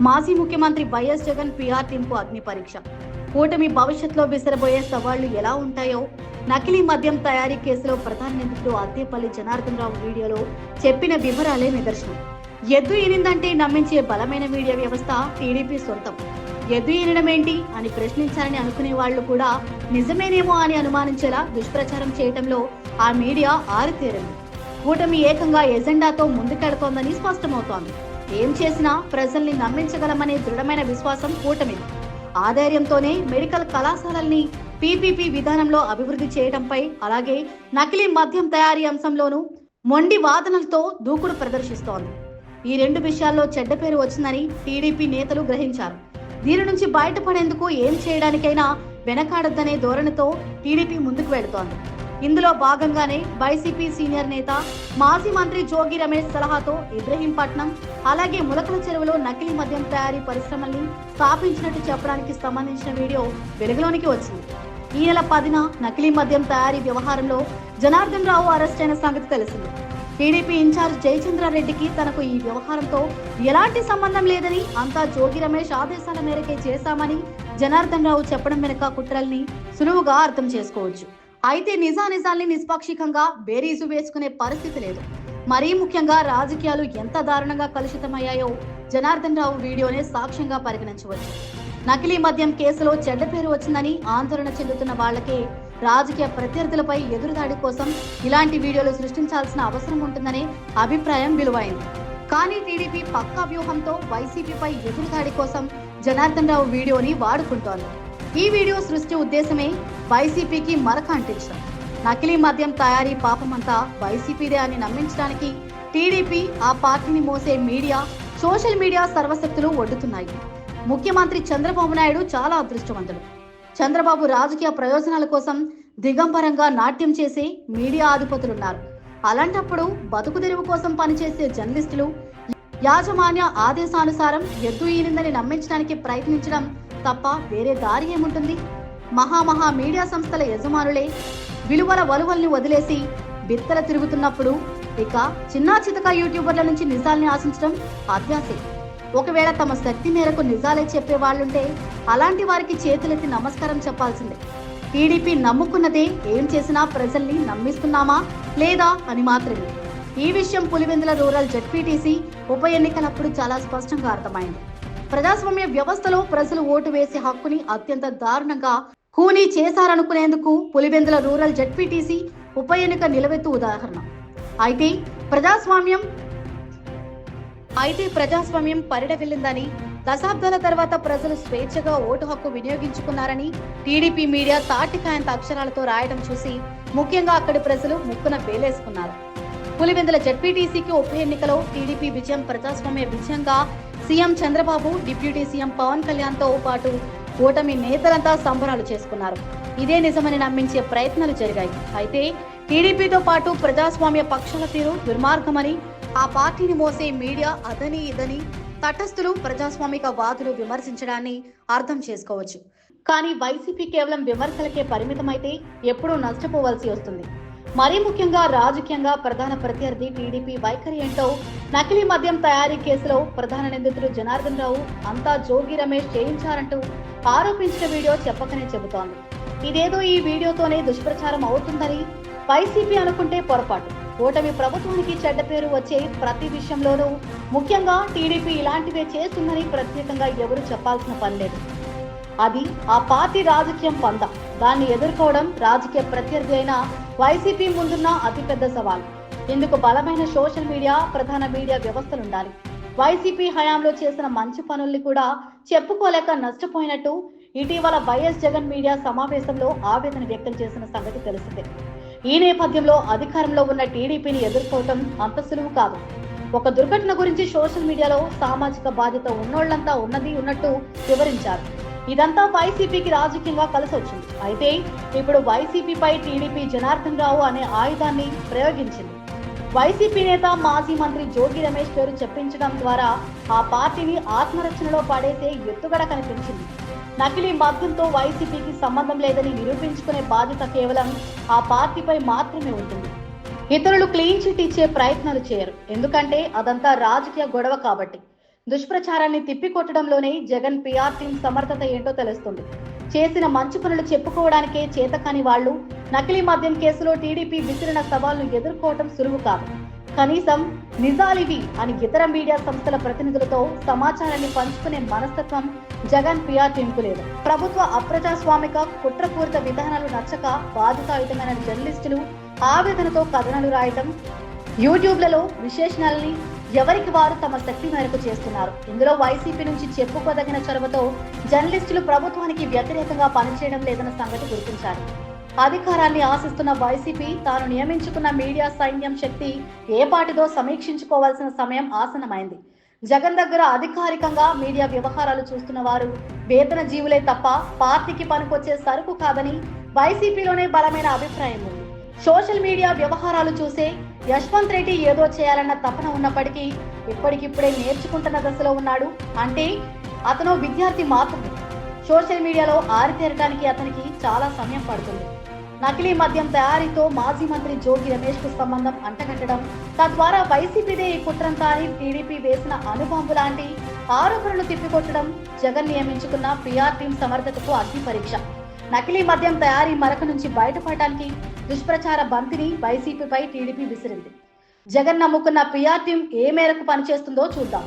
మాజీ ముఖ్యమంత్రి YS Jagan PR టీంకు అగ్ని పరీక్ష. కూటమి భవిష్యత్తులో విసిరబోయే సవాళ్ళు ఎలా ఉంటాయో నకిలీ మద్యం తయారీ కేసులో ప్రధాన నిందితుడు అద్దేపల్లి జనార్దన్ రావు వీడియోలో చెప్పిన వివరాలే నిదర్శనం. ఎద్దు ఈనిందంటే నమ్మించే బలమైన మీడియా వ్యవస్థ టీడీపీ సొంతం. ఎద్దు ఈనడమేంటి అని ప్రశ్నించాలని అనుకునే వాళ్ళు కూడా నిజమేనేమో అని అనుమానించేలా దుష్ప్రచారం చేయడంలో ఆ మీడియా ఆరితేరింది. కూటమి ఏకంగా ఎజెండాతో ముందుకెడుతోందని స్పష్టమవుతోంది. ఏం చేసినా ప్రజల్ని నమ్మించగలమనే దృఢమైన విశ్వాసం కూటమిది. ఆ ధైర్యంతోనే మెడికల్ కళాశాలల్ని పీపీపీ విధానంలో అభివృద్ధి చేయడంపై అలాగే నకిలీ మద్యం తయారీ అంశంలోనూ మొండి వాదనలతో దూకుడు ప్రదర్శిస్తోంది. ఈ రెండు విషయాల్లో చెడ్డ పేరు వచ్చిందని టీడీపీ నేతలు గ్రహించారు. దీని నుంచి బయటపడేందుకు ఏం చేయడానికైనా వెనకాడద్దనే ధోరణితో టీడీపీ ముందుకు వెళుతోంది. ఇందులో భాగంగానే వైసీపీ సీనియర్ నేత మాజీ మంత్రి జోగి రమేష్ సలహాతో ఇబ్రహీంపట్నం అలాగే ములకల చెరువులో నకిలీ మద్యం తయారీ పరిశ్రమల్ని స్థాపించినట్టు చెప్పడానికి సంబంధించిన వీడియో వెలుగులోనికి వచ్చింది. ఈ నెల పదిన నకిలీ మద్యం తయారీ వ్యవహారంలో జనార్దన్ రావు అరెస్ట్ అయిన సంగతి తెలిసింది. టీడీపీ ఇన్ఛార్జ్ జయచంద్రారెడ్డికి తనకు ఈ వ్యవహారంతో ఎలాంటి సంబంధం లేదని అంతా జోగి రమేష్ ఆదేశాల మేరకే చేశామని జనార్దన్ రావు చెప్పడం వెనుక కుట్రల్ని సులువుగా అర్థం చేసుకోవచ్చు. అయితే నిజానిజాల్ని నిష్పాక్షికంగా బేరీజు వేసుకునే పరిస్థితి లేదు. మరీ ముఖ్యంగా రాజకీయాలు ఎంత దారుణంగా కలుషితమయ్యాయో జనార్దన్ రావు వీడియోనే సాక్ష్యంగా పరిగణించవచ్చు. నకిలీ మద్యం కేసులో చెడ్డ పేరు వచ్చిందని ఆందోళన చెందుతున్న వాళ్ళకే రాజకీయ ప్రత్యర్థులపై ఎదురుదాడి కోసం ఇలాంటి వీడియోలు సృష్టించాల్సిన అవసరం ఉంటుందనే అభిప్రాయం విలువైంది. కానీ టీడీపీ పక్కా వ్యూహంతో వైసీపీపై ఎదురుదాడి కోసం జనార్దన్ రావు వీడియోని వాడుకుంటోంది. ఈ వీడియో సృష్టి ఉద్దేశమే వైసీపీకి మరక అంటించడం. నకిలీ మద్యం తయారీ పాపమంతా వైసీపీదే అని నమ్మించడానికి టీడీపీ ఆ పార్టీని మోసే మీడియా సోషల్ మీడియా సర్వశక్తులు ఒడ్డుతున్నాయి. ముఖ్యమంత్రి చంద్రబాబు నాయుడు చాలా అదృష్టవంతుడు చంద్రబాబు రాజకీయ ప్రయోజనాల కోసం దిగంబరంగా నాట్యం చేసే మీడియా అధిపతులున్నారు. అలాంటప్పుడు బతుకు తెరువు కోసం పనిచేసే జర్నలిస్టులు యాజమాన్య ఆదేశానుసారం ఎద్దు ఈనిందని నమ్మించడానికి ప్రయత్నించడం తప్ప వేరే దారి ఏముంటుంది? మహామహా మీడియా సంస్థల యజమానులే విలువల వలువల్ని వదిలేసి బిత్తల తిరుగుతున్నప్పుడు ఇక చిన్నా చితక యూట్యూబర్ల నుంచి నిజాల్ని ఆశించడం అభ్యాసే. ఒకవేళ తమ శక్తి మేరకు నిజాలే చెప్పే వాళ్ళుంటే అలాంటి వారికి చేతులెత్తి నమస్కారం చెప్పాల్సిందే. టీడీపీ నమ్ముకున్నదే ఏం చేసినా ప్రజల్ని నమ్మిస్తున్నామా లేదా అని మాత్రమే. ఈ విషయం పులివెందుల రూరల్ జడ్పీటీసీ ఉప ఎన్నికలప్పుడు చాలా స్పష్టంగా అర్థమైంది. ప్రజాస్వామ్య వ్యవస్థలో ప్రజలు ఓటు వేసే హక్కుని అత్యంత దారుణంగా కూనీ చేశారనుకునేందుకు పులివెందుల రూరల్ జడ్పీటీసీ ఉప ఎన్నిక నిలవెత్తు ఉదాహరణ. అయితే ప్రజాస్వామ్యం అయితే ప్రజాస్వామ్యం పరిడవిల్లిందని దశాబ్దాల తర్వాత ప్రజలు స్వేచ్ఛగా ఓటు హక్కు వినియోగించుకున్నారని టీడీపీ మీడియా తాటికాయంత అక్షరాలతో రాయడం చూసి ముఖ్యంగా అక్కడి ప్రజలు ముక్కున వేలేసుకున్నారు. పులివెందుల జడ్పీటీసీకి ఉప ఎన్నికలో టీడీపీ విజయం ప్రజాస్వామ్య విజయంగా CM Chandrababu deputy CM Pavan కళ్యాణ్తో పాటు కూటమి నేతలంతా సంబరాలు చేసుకున్నారు. ఇదే నిజమని నమ్మించే ప్రయత్నాలు జరిగాయి. అయితే టీడీపీతో పాటు ప్రజాస్వామ్య పక్షాల తీరు దుర్మార్గమని ఆ పార్టీని మోసే మీడియా అదని ఇదని తటస్థులు ప్రజాస్వామిక వాదులు విమర్శించడాన్ని అర్థం చేసుకోవచ్చు. కానీ వైసీపీ కేవలం విమర్శలకే పరిమితమైతే ఎప్పుడూ నష్టపోవాల్సి వస్తుంది. మరీ ముఖ్యంగా రాజకీయంగా ప్రధాన ప్రత్యర్థి టీడీపీ వైఖరి ఏంటో నకిలీ మద్యం తయారీ కేసులో ప్రధాన నిందితుడు జనార్దన్ రావు అంతా జోగి రమేష్ చేయించారంటూ ఆరోపించిన వీడియో చెప్పకనే చెబుతోంది. ఇదేదో ఈ వీడియోతోనే దుష్ప్రచారం అవుతుందని వైసీపీ అనుకుంటే పొరపాటు. ఓటమి ప్రభుత్వానికి చెడ్డ పేరు వచ్చే ప్రతి విషయంలోనూ ముఖ్యంగా టీడీపీ ఇలాంటివే చేస్తుందని ప్రత్యేకంగా ఎవరు చెప్పాల్సిన పని లేదు. అది ఆ పార్టీ రాజకీయం పంద. దాన్ని ఎదుర్కోవడం రాజకీయ ప్రత్యర్థి అయిన వైసీపీ ముందున్న అతిపెద్ద సవాల్. ఇందుకు బలమైన సోషల్ మీడియా ప్రధాన మీడియా వ్యవస్థలుండాలి. వైసీపీ హయాంలో చేసిన మంచి పనుల్ని కూడా చెప్పుకోలేక నష్టపోయినట్టు ఇటీవల వైఎస్ జగన్ మీడియా సమావేశంలో ఆవేదన వ్యక్తం చేసిన సంగతి తెలిసిందే. ఈ నేపథ్యంలో అధికారంలో ఉన్న టీడీపీని ఎదుర్కోవటం అంత సులువు కాదు. ఒక దుర్ఘటన గురించి సోషల్ మీడియాలో సామాజిక బాధ్యత ఉన్నోళ్ళంతా ఉన్నది ఉన్నట్టు వివరించారు. ఇదంతా వైసీపీకి రాజకీయంగా కలిసి వచ్చింది. అయితే ఇప్పుడు వైసీపీపై టీడీపీ జనార్దన్ రావు అనే ఆయుధాన్ని ప్రయోగించింది. వైసీపీ నేత మాజీ మంత్రి జోగి రమేష్ పేరు చెప్పించడం ద్వారా ఆ పార్టీని ఆత్మరక్షణలో పడేసే ఎత్తుగడ కనిపించింది. నకిలీ మద్యంతో వైసీపీకి సంబంధం లేదని నిరూపించుకునే బాధ్యత కేవలం ఆ పార్టీపై మాత్రమే ఉంటుంది. ఇతరులు క్లీన్ చిట్ ఇచ్చే ప్రయత్నాలు చేయరు. ఎందుకంటే అదంతా రాజకీయ గొడవ కాబట్టి. దుష్ప్రచారాన్ని తిప్పికొట్టడంలోనే జగన్ పిఆర్ టీం సమర్థత ఏంటో తెలుస్తుంది. చేసిన మంచి పనులు చెప్పుకోవడానికే చేతకాని వాళ్ళు నకిలీ మద్యం కేసులో టీడీపీ విసిరిన సవాళ్ళు ఎదుర్కోవటం సులువు కాదు. కనీసం నిజాలివి అని ఇతర మీడియా సంస్థల ప్రతినిధులతో సమాచారాన్ని పంచుకునే మనస్తత్వం జగన్ పిఆర్ టీంకు లేదు. ప్రభుత్వ అప్రజాస్వామిక కుట్రపూరిత విధానాలు నచ్చక బాధితాయుతమైన జర్నలిస్టులు ఆవేదనతో కథనాలు రాయటం యూట్యూబ్లలో విశేషణాలని ఎవరికి వారు తమ శక్తి మేరకు చేస్తున్నారు? ఇందులో వైసీపీ నుంచి చెప్పుకోదగిన చొరవతో జర్నలిస్టులు ప్రభుత్వానికి వ్యతిరేకంగా పనిచేయడం లేదన్న సంగతి గుర్తించాలి అధికారాన్ని ఆశిస్తున్న వైసీపీ తాను నియమించుకున్న మీడియా సైన్యం శక్తి ఏ పాటిదో సమీక్షించుకోవాల్సిన సమయం ఆసనమైంది జగన్ దగ్గర అధికారికంగా మీడియా వ్యవహారాలు చూస్తున్న వారు వేతన జీవులే తప్ప పార్టీకి పనికొచ్చే సరుకు కాదని వైసీపీలోనే బలమైన అభిప్రాయం ఉంది. సోషల్ మీడియా వ్యవహారాలు చూసే యశ్వంత్ రెడ్డి ఏదో చేయాలన్న తపన ఉన్నప్పటికీ ఇప్పటికిప్పుడే నేర్చుకుంటున్న దశలో ఉన్నాడు. అంటే అతను విద్యార్థి మాత్రమే సోషల్ మీడియాలో ఆరితేరడానికి అతనికి చాలా సమయం పడుతుంది. నకిలీ మద్యం తయారీతో మాజీ మంత్రి జోగి రమేష్కు సంబంధం అంటగట్టడం తద్వారా వైసీపీదే ఈ కుట్రంతా అని టీడీపీ వేసిన అనుబాంబు లాంటి ఆరోపణలు తిప్పికొట్టడం జగన్ నియమించుకున్న పిఆర్ టీం సమర్థతకు అగ్ని పరీక్ష. నకిలీ మద్యం తయారీ మరక నుంచి బయటపడటానికి దుష్ప్రచార బంతిని వైసీపీపై టీడీపీ విసిరింది. జగన్ నమ్ముకున్న పిఆర్ టీం ఏ మేరకు పనిచేస్తుందో చూద్దాం.